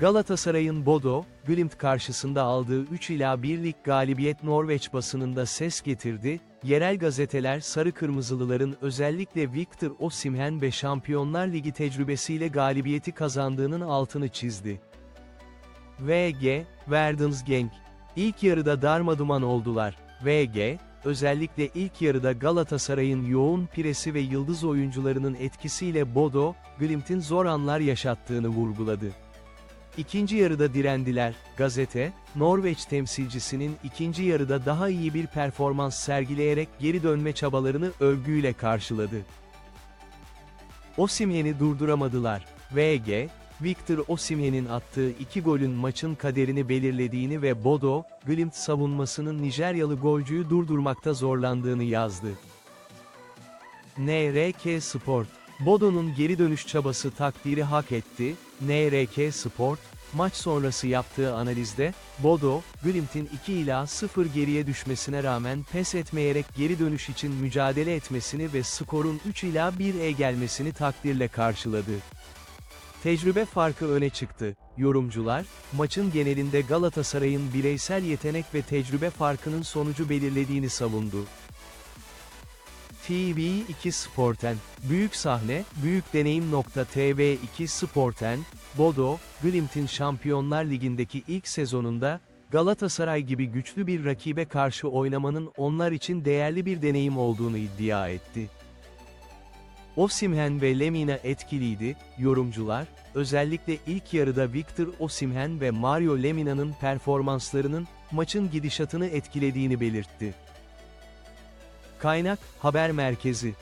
Galatasaray'ın Bodo, Glimt karşısında aldığı 3 ila 1'lik galibiyet Norveç basınında ses getirdi, yerel gazeteler Sarı Kırmızılıların özellikle Victor Osimhen ve Şampiyonlar Ligi tecrübesiyle galibiyeti kazandığının altını çizdi. VG, Verdens Genk. İlk yarıda darmaduman oldular. VG, özellikle ilk yarıda Galatasaray'ın yoğun piresi ve yıldız oyuncularının etkisiyle Bodo, Glimt'in zor anlar yaşattığını vurguladı. İkinci yarıda direndiler. Gazete, Norveç temsilcisinin ikinci yarıda daha iyi bir performans sergileyerek geri dönme çabalarını övgüyle karşıladı. Osimhen'i durduramadılar. VG, Victor Osimhen'in attığı iki golün maçın kaderini belirlediğini ve Bodo, Glimt savunmasının Nijeryalı golcüyü durdurmakta zorlandığını yazdı. NRK Sport, Bodo'nun geri dönüş çabası takdiri hak etti, NRK Sport, maç sonrası yaptığı analizde, Bodo, Glimt'in 2 ila 0 geriye düşmesine rağmen pes etmeyerek geri dönüş için mücadele etmesini ve skorun 3 ila 1'e gelmesini takdirle karşıladı. Tecrübe farkı öne çıktı. Yorumcular, maçın genelinde Galatasaray'ın bireysel yetenek ve tecrübe farkının sonucu belirlediğini savundu. TV2 Sporten, Büyük Sahne, Büyük Deneyim. TV2 Sporten, Bodo, Glimt'in Şampiyonlar Ligi'ndeki ilk sezonunda, Galatasaray gibi güçlü bir rakibe karşı oynamanın onlar için değerli bir deneyim olduğunu iddia etti. Osimhen ve Lemina etkiliydi, yorumcular, özellikle ilk yarıda Victor Osimhen ve Mario Lemina'nın performanslarının, maçın gidişatını etkilediğini belirtti. Kaynak, Haber Merkezi